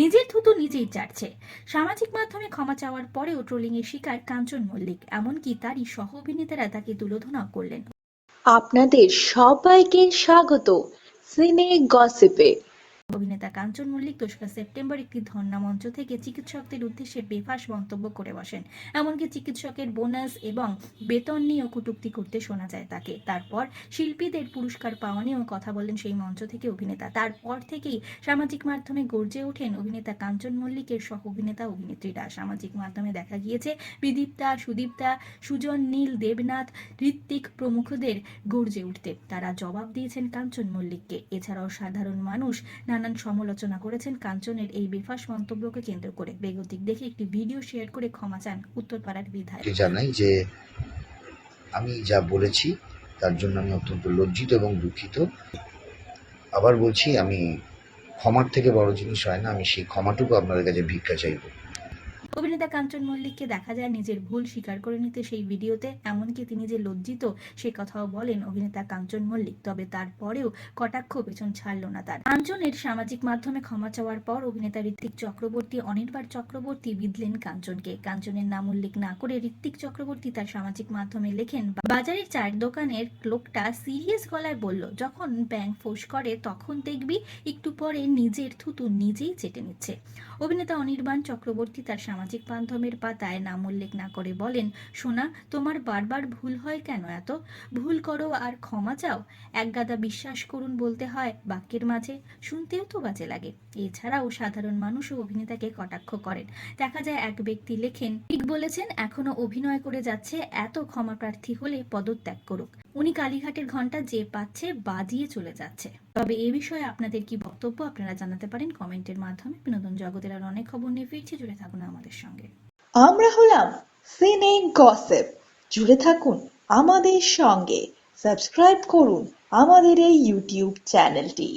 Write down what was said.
নিজের থুতু নিজেই চাটছে। সামাজিক মাধ্যমে ক্ষমা চাওয়ার পরেও ট্রোলিং এর শিকার কাঞ্চন মল্লিক, এমনকি তারই সহ অভিনেতারা তাকে তুলোধনা করলেন। আপনাদের সবাইকে স্বাগত। সিনে গসিপে। অভিনেতা কাঞ্চন মল্লিক দোসরা সেপ্টেম্বর একটি ধর্ণা মঞ্চ থেকে চিকিৎসকদের উদ্দেশ্যে বেফাস মন্তব্য করে বসেন। এমনকি চিকিৎসকের বোনাস এবং বেতন নিয়েও কটূক্তি করতে শোনা যায় তাকে। তারপর শিল্পীদের পুরস্কার পাওয়া নিয়েও কথা বলেন সেই মঞ্চ থেকে অভিনেতা। তারপর থেকেই সামাজিক মাধ্যমে গর্জে ওঠেন অভিনেতা কাঞ্চন মল্লিকের সহ অভিনেতা অভিনেত্রীরা। সামাজিক মাধ্যমে দেখা গিয়েছে, বিদীপ্তা, সুদীপ্তা, সুজন, নীল, দেবনাথ, ঋত্বিক প্রমুখদের গর্জে উঠতে। তারা জবাব দিয়েছেন কাঞ্চন মল্লিককে। এছাড়াও সাধারণ মানুষ নানান সমালোচনা করেছেন কাঞ্চনের এই বেফাস মন্তব্যকে কেন্দ্র করে। বেগতিক দেখে একটি ভিডিও শেয়ার করে ক্ষমা চান উত্তরপাড়ার বিধায়ক। জানাই যে, আমি যা বলেছি, তার জন্য আমি অত্যন্ত লজ্জিত এবং দুঃখিত। আবার বলছি, আমি ক্ষমার থেকে বড় জিনিস হয় না, আমি সেই ক্ষমাটুকু আপনাদের কাছে ভিক্ষা চাইব। অভিনেতা কাঞ্চন মল্লিককে দেখা যায় নিজের ভুল স্বীকার করে নিতে সেই ভিডিওতে। এমনকি তিনি যে লজ্জিত, সে কথাও বলেন অভিনেতা কাঞ্চন মল্লিক। তবে তারপরেও কটাক্ষ পেছন ছাড়ল না তার। কাঞ্চনের সামাজিক মাধ্যমে ক্ষমা চাওয়ার পর অভিনেতা ঋত্বিক চক্রবর্তী, অনির্বাণ চক্রবর্তী বিদলেন কাঞ্চনকে। কাঞ্চনের নাম উল্লেখ না করে ঋত্বিক চক্রবর্তী তার সামাজিক মাধ্যমে লেখেন, বাজারের চায়ের দোকানের লোকটা সিরিয়াস গলায় বলল, যখন ব্যাংক ফোঁস করে তখন দেখবি একটু পরে নিজের থুতু নিজেই চেটে নিচ্ছে। অভিনেতা অনির্বাণ চক্রবর্তী তার সামাজিক মাধ্যমের পাতায় নাম উল্লেখ না করে বলেন, সোনা, তোমার বারবার ভুল হয় কেন এত? ভুল করো আর ক্ষমা চাও। একগাদা বিশ্বাস করুন বলতে হয় বাক্যের মাঝে, শুনতেও তো বাজে লাগে। এছাড়াও সাধারণ মানুষও অভিনেতাকে কটাক্ষ করেন। দেখা যায় এক ব্যক্তি লেখেন, ঠিক বলেছেন, এখনও অভিনয় করে যাচ্ছে, এত ক্ষমা প্রার্থী হলে পদত্যাগ করুক। উনি কালীঘাটের ঘণ্টা যে পাচ্ছে বাজিয়ে চলে যাচ্ছে। তবে এ বিষয়ে আপনাদের কি বক্তব্য আপনারা জানাতে পারেন কমেন্টের মাধ্যমে। বিনোদন জগতের আর অনেক খবর নিয়ে ফিরছি, জুড়ে থাকুন আমাদের সঙ্গে। আমরা হলাম সিনে গসেপ জুড়ে থাকুন আমাদের সঙ্গে। সাবস্ক্রাইব করুন আমাদের এই ইউটিউব চ্যানেলটি